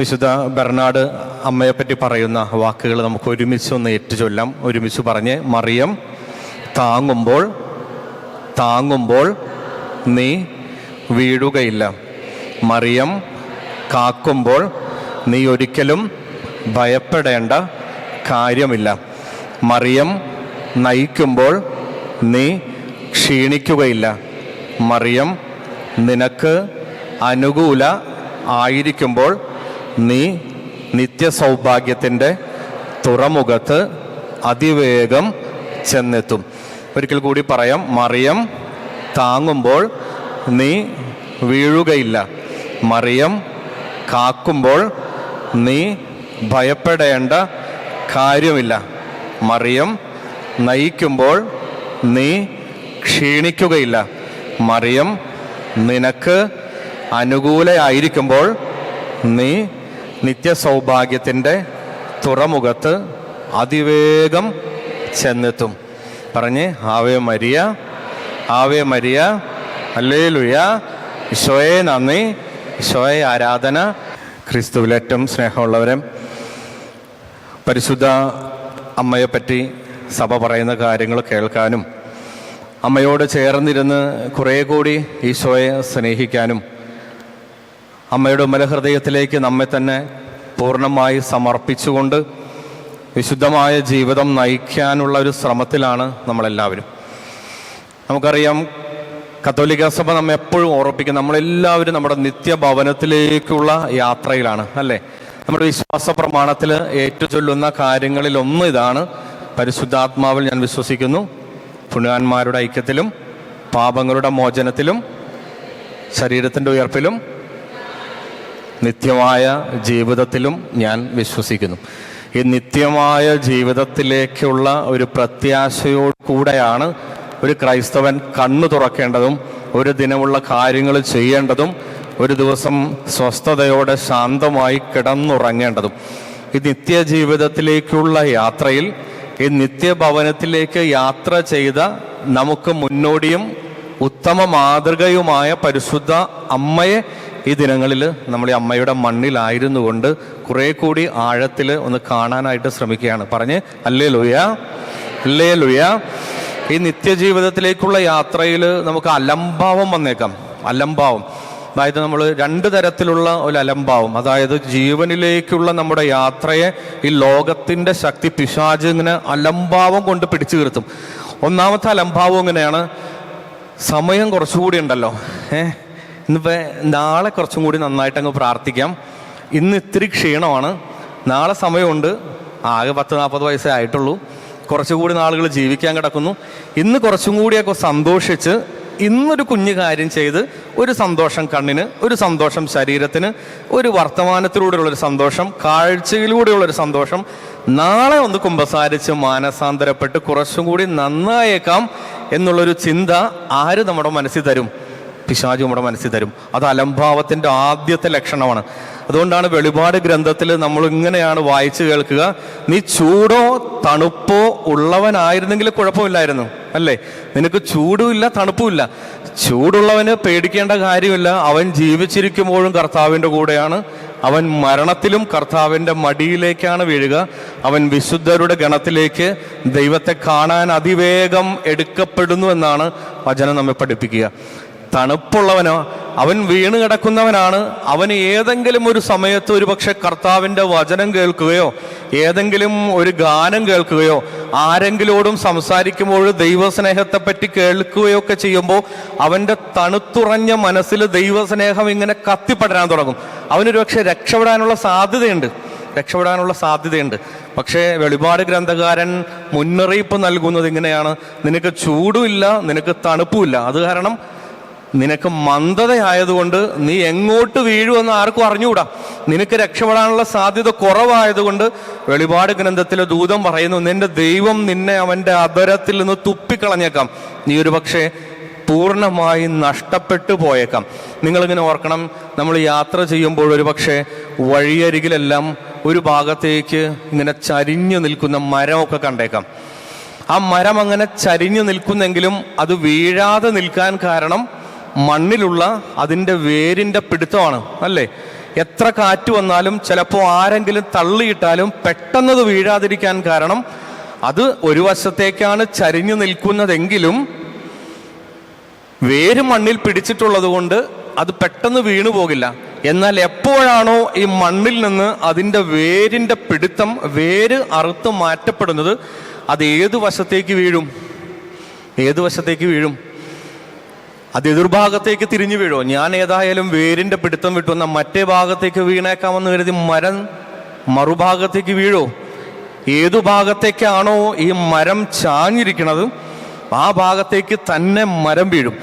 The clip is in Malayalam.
വിശുദ്ധ ബെർണാഡ് അമ്മയെപ്പറ്റി പറയുന്ന വാക്കുകൾ നമുക്ക് ഒരുമിച്ച് ഒന്ന് ഏറ്റു ചൊല്ലാം ഒരുമിച്ച് പറഞ്ഞ് മറിയം താങ്ങുമ്പോൾ താങ്ങുമ്പോൾ നീ വീഴുകയില്ല. മറിയം കാക്കുമ്പോൾ നീ ഒരിക്കലും ഭയപ്പെടേണ്ട കാര്യമില്ല. മറിയം നയിക്കുമ്പോൾ നീ ക്ഷീണിക്കുകയില്ല. മറിയം നിനക്ക് അനുകൂല ആയിരിക്കുമ്പോൾ നീ നിത്യസൗഭാഗ്യത്തിന്റെ തുറമുഖത്ത് അതിവേഗം ചെന്നെത്തും. ഒരിക്കൽ കൂടി പറയാം മറിയം താങ്ങുമ്പോൾ നീ വീഴുകയില്ല. മറിയം കാക്കുമ്പോൾ നീ ഭയപ്പെടേണ്ട കാര്യമില്ല. മറിയം നയിക്കുമ്പോൾ നീ ക്ഷീണിക്കുകയില്ല. മറിയം നിനക്ക് അനുകൂലയായിരിക്കുമ്പോൾ നീ നിത്യസൗഭാഗ്യത്തിന്റെ തുറമുഖത്ത് അതിവേഗം ചെന്നെത്തും. പറഞ്ഞ് ആവേ മരിയ ആവേ മരിയ അല്ലേ ലുയ ഈശോയെ നന്ദി ഈശോയെ ആരാധന. ക്രിസ്തുവിലേറ്റവും സ്നേഹമുള്ളവരെ പരിശുദ്ധ അമ്മയെപ്പറ്റി സഭ പറയുന്ന കാര്യങ്ങൾ കേൾക്കാനും അമ്മയോട് ചേർന്നിരുന്ന് കുറേ കൂടി ഈശോയെ സ്നേഹിക്കാനും അമ്മയുടെ ഉമ്മലഹൃദയത്തിലേക്ക് നമ്മെ തന്നെ പൂർണമായി സമർപ്പിച്ചുകൊണ്ട് വിശുദ്ധമായ ജീവിതം നയിക്കാനുള്ള ഒരു ശ്രമത്തിലാണ് നമ്മളെല്ലാവരും. നമുക്കറിയാം കത്തോലിക്ക സഭ നമ്മെ എപ്പോഴും ഓർപ്പിക്കും നമ്മളെല്ലാവരും നമ്മുടെ നിത്യഭവനത്തിലേക്കുള്ള യാത്രയിലാണ് അല്ലേ? നമ്മുടെ വിശ്വാസ പ്രമാണത്തിൽ ഏറ്റുചൊല്ലുന്ന കാര്യങ്ങളിൽ ഒന്ന് ഇതാണ്. പരിശുദ്ധാത്മാവിൽ ഞാൻ വിശ്വസിക്കുന്നു. പുണ്യാന്മാരുടെ ഐക്യത്തിലും പാപങ്ങളുടെ മോചനത്തിലും ശരീരത്തിന്റെ ഉയർപ്പിലും നിത്യമായ ജീവിതത്തിലും ഞാൻ വിശ്വസിക്കുന്നു. ഈ നിത്യമായ ജീവിതത്തിലേക്കുള്ള ഒരു പ്രത്യാശയോട് കൂടെയാണ് ഒരു ക്രൈസ്തവൻ കണ്ണു തുറക്കേണ്ടതും ഒരു ദിനമുള്ള കാര്യങ്ങൾ ചെയ്യേണ്ടതും ഒരു ദിവസം സ്വസ്ഥതയോടെ ശാന്തമായി കിടന്നുറങ്ങേണ്ടതും. ഈ നിത്യജീവിതത്തിലേക്കുള്ള യാത്രയിൽ ഈ നിത്യഭവനത്തിലേക്ക് യാത്ര ചെയ്ത നമുക്ക് മുന്നോടിയും ഉത്തമ മാതൃകയുമായ പരിശുദ്ധ അമ്മയെ ഈ ദിനങ്ങളിൽ നമ്മൾ ഈ അമ്മയുടെ മണ്ണിലായിരുന്നു കൊണ്ട് കുറെ കൂടി ആഴത്തിൽ ഒന്ന് കാണാനായിട്ട് ശ്രമിക്കുകയാണ്. പറഞ്ഞ് അല്ലേ ലുയ അല്ലേ ലുയ ഈ നിത്യജീവിതത്തിലേക്കുള്ള യാത്രയിൽ നമുക്ക് അലംഭാവം വന്നേക്കാം. അലംഭാവം. അതായത് നമ്മൾ രണ്ട് തരത്തിലുള്ള ഒരു അലംഭാവം. അതായത് ജീവനിലേക്കുള്ള നമ്മുടെ യാത്രയെ ഈ ലോകത്തിന്റെ ശക്തി പിശാജ് ഇങ്ങനെ അലംഭാവം കൊണ്ട് പിടിച്ചു നിർത്തും. ഒന്നാമത്തെ അലംഭാവം ഇങ്ങനെയാണ് സമയം കുറച്ചുകൂടി ഉണ്ടല്ലോ. ഏ? ഇന്നിപ്പോ നാളെ കുറച്ചും കൂടി നന്നായിട്ട് അങ്ങ് പ്രാർത്ഥിക്കാം. ഇന്ന് ഇത്തിരി ക്ഷീണമാണ്. നാളെ സമയമുണ്ട്. ആകെ പത്ത് നാൽപ്പത് വയസ്സേ ആയിട്ടുള്ളൂ. കുറച്ചുകൂടി നാളുകൾ ജീവിക്കാൻ കിടക്കുന്നു. ഇന്ന് കുറച്ചും കൂടിയൊക്കെ സന്തോഷിച്ച് ഇന്നൊരു കുഞ്ഞു കാര്യം ചെയ്ത് ഒരു സന്തോഷം കണ്ണിന് ഒരു സന്തോഷം ശരീരത്തിന് ഒരു വർത്തമാനത്തിലൂടെയുള്ളൊരു സന്തോഷം കാഴ്ചയിലൂടെയുള്ളൊരു സന്തോഷം. നാളെ ഒന്ന് കുമ്പസാരിച്ച് മാനസാന്തരപ്പെട്ട് കുറച്ചും കൂടി നന്നായേക്കാം എന്നുള്ളൊരു ചിന്ത ആര് നമ്മുടെ മനസ്സിൽ തരും? പിശാചു നമ്മുടെ മനസ്സിൽ തരും. അത് അലംഭാവത്തിന്റെ ആദ്യത്തെ ലക്ഷണമാണ്. അതുകൊണ്ടാണ് വെളിപാട് ഗ്രന്ഥത്തിൽ നമ്മൾ ഇങ്ങനെയാണ് വായിച്ചു കേൾക്കുക. നീ ചൂടോ തണുപ്പോ ഉള്ളവനായിരുന്നെങ്കിൽ കുഴപ്പമില്ലായിരുന്നു. അല്ലേ? നിനക്ക് ചൂടുമില്ല തണുപ്പുമില്ല ചൂടുള്ളവന് പേടിക്കേണ്ട കാര്യമില്ല. അവൻ ജീവിച്ചിരിക്കുമ്പോഴും കർത്താവിന്റെ കൂടെയാണ്. അവൻ മരണത്തിലും കർത്താവിന്റെ മടിയിലേക്കാണ് വീഴുക. അവൻ വിശുദ്ധരുടെ ഗണത്തിലേക്ക് ദൈവത്തെ കാണാൻ അതിവേഗം എടുക്കപ്പെടുന്നു എന്നാണ് വചനം നമ്മെ പഠിപ്പിക്കുക. തണുപ്പുള്ളവനോ അവൻ വീണ് കിടക്കുന്നവനാണ്. അവന് ഏതെങ്കിലും ഒരു സമയത്ത് ഒരു പക്ഷെ കർത്താവിന്റെ വചനം കേൾക്കുകയോ ഏതെങ്കിലും ഒരു ഗാനം കേൾക്കുകയോ ആരെങ്കിലോടും സംസാരിക്കുമ്പോൾ ദൈവസ്നേഹത്തെപ്പറ്റി കേൾക്കുകയോ ഒക്കെ ചെയ്യുമ്പോൾ അവന്റെ തണുത്തുറഞ്ഞ മനസ്സിൽ ദൈവസ്നേഹം ഇങ്ങനെ കത്തിപ്പടരാൻ തുടങ്ങും. അവനൊരു പക്ഷെ രക്ഷപ്പെടാനുള്ള സാധ്യതയുണ്ട്. രക്ഷപ്പെടാനുള്ള സാധ്യതയുണ്ട്. പക്ഷേ വെളിപാട് ഗ്രന്ഥകാരൻ മുന്നറിയിപ്പ് നൽകുന്നത് ഇങ്ങനെയാണ്. നിനക്ക് ചൂടുമില്ല നിനക്ക് തണുപ്പുമില്ല. അത് കാരണം നിനക്ക് മന്ദതയായതുകൊണ്ട് നീ എങ്ങോട്ട് വീഴുമെന്ന് ആർക്കും അറിഞ്ഞുകൂടാ. നിനക്ക് രക്ഷപ്പെടാനുള്ള സാധ്യത കുറവായതുകൊണ്ട് വെളിപാട് ഗ്രന്ഥത്തിലെ ദൂതം പറയുന്നു നിന്റെ ദൈവം നിന്നെ അവന്റെ അധരത്തിൽ നിന്ന് തുപ്പിക്കളഞ്ഞേക്കാം. നീ ഒരു പക്ഷേ പൂർണമായി നഷ്ടപ്പെട്ടു പോയേക്കാം. നിങ്ങളിങ്ങനെ ഓർക്കണം നമ്മൾ യാത്ര ചെയ്യുമ്പോൾ ഒരു പക്ഷേ വഴിയരികിലെല്ലാം ഒരു ഭാഗത്തേക്ക് ഇങ്ങനെ ചരിഞ്ഞു നിൽക്കുന്ന മരമൊക്കെ കണ്ടേക്കാം. ആ മരം അങ്ങനെ ചരിഞ്ഞു നിൽക്കുന്നെങ്കിലും അത് വീഴാതെ നിൽക്കാൻ കാരണം മണ്ണിലുള്ള അതിന്റെ വേരിന്റെ പിടുത്തമാണ് അല്ലേ? എത്ര കാറ്റ് വന്നാലും ചിലപ്പോൾ ആരെങ്കിലും തള്ളിയിട്ടാലും പെട്ടെന്നത് വീഴാതിരിക്കാൻ കാരണം അത് ഒരു വശത്തേക്കാണ് ചരിഞ്ഞു നിൽക്കുന്നതെങ്കിലും വേര് മണ്ണിൽ പിടിച്ചിട്ടുള്ളത് കൊണ്ട് അത് പെട്ടെന്ന് വീണു പോകില്ല. എന്നാൽ എപ്പോഴാണോ ഈ മണ്ണിൽ നിന്ന് അതിന്റെ വേരിന്റെ പിടുത്തം വേര് അറുത്ത് മാറ്റപ്പെടുന്നത് അത് ഏത് വശത്തേക്ക് വീഴും? ഏത് വശത്തേക്ക് വീഴും? അത് എതിർഭാഗത്തേക്ക് തിരിഞ്ഞു വീഴോ? ഞാൻ ഏതായാലും വേരിന്റെ പിടുത്തം വിട്ടു എന്നാൽ മറ്റേ ഭാഗത്തേക്ക് വീണേക്കാമെന്ന് കരുതി മരം മറുഭാഗത്തേക്ക് വീഴോ? ഏതു ഭാഗത്തേക്കാണോ ഈ മരം ചാഞ്ഞിരിക്കുന്നത് ആ ഭാഗത്തേക്ക് തന്നെ മരം വീഴും.